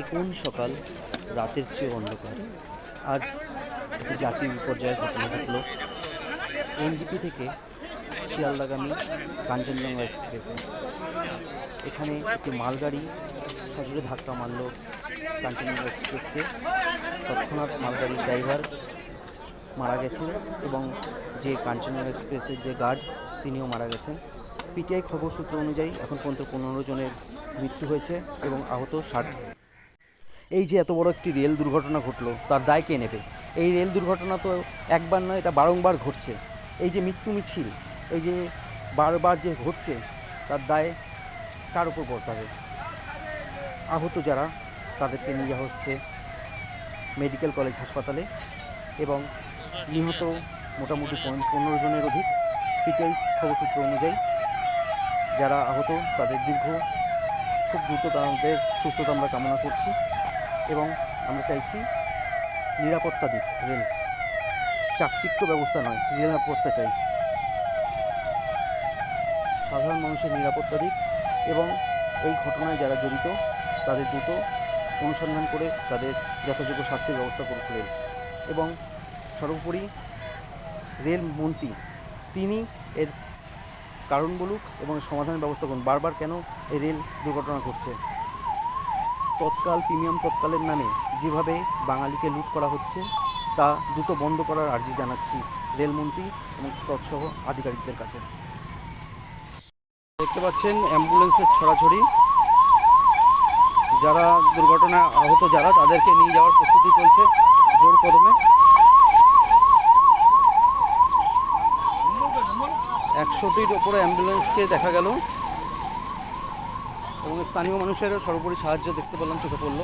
এ কোন সকাল রাতের চেয়ে অন্ধকার। আজ একটি জাতীয় বিপর্যয়ের ঘটনা ঘটল। এনজিপি থেকে শিয়ালদাগামী কাঞ্চনজঙ্ঘা এক্সপ্রেসে। এখানে একটি মালগাড়ি সজোরে ধাক্কা মারল কাঞ্চনজঙ্ঘা এক্সপ্রেসকে। তৎক্ষণাৎ মালগাড়ির ড্রাইভার মারা গেছেন এবং যে কাঞ্চনজঙ্ঘা এক্সপ্রেসের যে গার্ড, তিনিও মারা গেছেন। পিটিআই খবর সূত্র অনুযায়ী এখন পর্যন্ত পনেরো জনের মৃত্যু হয়েছে এবং আহত ষাট এই যে এত বড় একটি রেল দুর্ঘটনা ঘটলো, তার দায় কে নেবে? এই রেল দুর্ঘটনা তো একবার নয়, এটা বারংবার ঘটছে। এই যে মৃত্যু মিছিল, এই যে বারবার যে ঘটছে, তার দায় কার উপর বর্তাবে? আহত যারা, তাদেরকে নিয়ে যাওয়া হচ্ছে মেডিকেল কলেজ হাসপাতালে এবং নিহত মোটামুটি পনেরো জনের অধিক পিটাই খবরসূত্র অনুযায়ী যারা আহত, তাদের দীর্ঘ, খুব দ্রুত তাদের সুস্থতা আমরা কামনা করছি। এবং আমরা চাইছি নিরাপত্তা দিক, রেল। চাকচিক্য ব্যবস্থা নয়, রেল নিরাপত্তা চাই। সাধারণ মানুষের নিরাপত্তা দিক এবং এই ঘটনায় যারা জড়িত, তাদের দ্রুত অনুসন্ধান করে তাদের যথাযোগ্য শাস্তির ব্যবস্থা করুক রেল। এবং সর্বোপরি রেল মন্ত্রী, তিনি এর কারণ বলুক এবং সমাধানের ব্যবস্থা করুন। বারবার কেন এই রেল দুর্ঘটনা ঘটছে? তৎকাল প্রিমিয়াম তৎকালের নামে যেভাবে বাঙালিকে লুট করা হচ্ছে, তা দ্রুত বন্ধ করার আর্জি জানাচ্ছি রেলমন্ত্রী এবং তৎসহ আধিকারিকদের কাছে। দেখতে পাচ্ছেন অ্যাম্বুলেন্সের ছড়াছড়ি। যারা দুর্ঘটনায় আহত, যারা তাদেরকে নিয়ে যাওয়ার প্রস্তুতি চলছে জোর কদমে। একশোটির ওপরে অ্যাম্বুলেন্সকে দেখা গেল। এবং স্থানীয় মানুষের সর্বোপরি সাহায্য দেখতে পেলাম চোখে পড়ল।